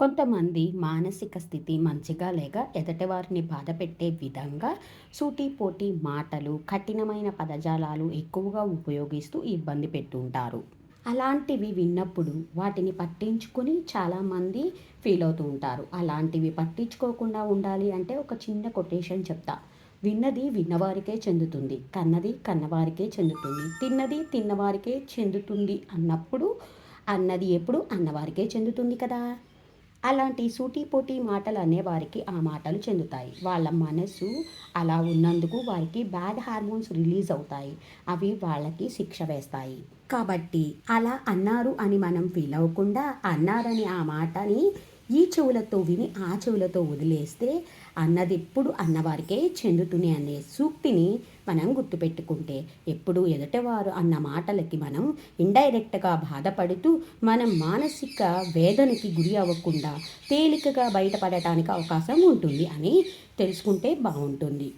కొంతమంది మానసిక స్థితి మంచిగా లేక ఎదుటివారిని బాధపెట్టే విధంగా సూటిపోటి మాటలు కఠినమైన పదజాలాలు ఎక్కువగా ఉపయోగిస్తూ ఇబ్బంది పెట్టుంటారు. అలాంటివి విన్నప్పుడు వాటిని పట్టించుకొని చాలామంది ఫీల్ అవుతూ ఉంటారు. అలాంటివి పట్టించుకోకుండా ఉండాలి అంటే ఒక చిన్న కొటేషన్ చెప్తా. విన్నది విన్నవారికే చెందుతుంది కన్నది కన్నవారికే చెందుతుంది తిన్నది తిన్నవారికే చెందుతుంది అన్నప్పుడు అన్నది ఎప్పుడు అన్నవారికే చెందుతుంది కదా? అలాంటి సూటిపోటీ మాటలు అనేవారికి ఆ మాటలు చెందుతాయి. వాళ్ళ మనసు అలా ఉన్నందుకు వారికి బ్యాడ్ హార్మోన్స్ రిలీజ్ అవుతాయి. అవి వాళ్ళకి శిక్ష వేస్తాయి. కాబట్టి అలా అన్నారు అని మనం ఫీల్ అవ్వకుండా అన్నారని ఆ మాటని ఈ చెవులతో విని ఆ చెవులతో వదిలేస్తే అన్నది ఎప్పుడు అన్నవారికే చెందుతుంది అనే సూక్తిని మనం గుర్తుపెట్టుకుంటే ఎప్పుడు ఎదుటివారు అన్న మాటలకి మనం ఇండైరెక్ట్గా బాధపడుతూ మనం మానసిక వేదనకి గురి అవ్వకుండా తేలికగా బయటపడటానికి అవకాశం ఉంటుంది అని తెలుసుకుంటే బాగుంటుంది.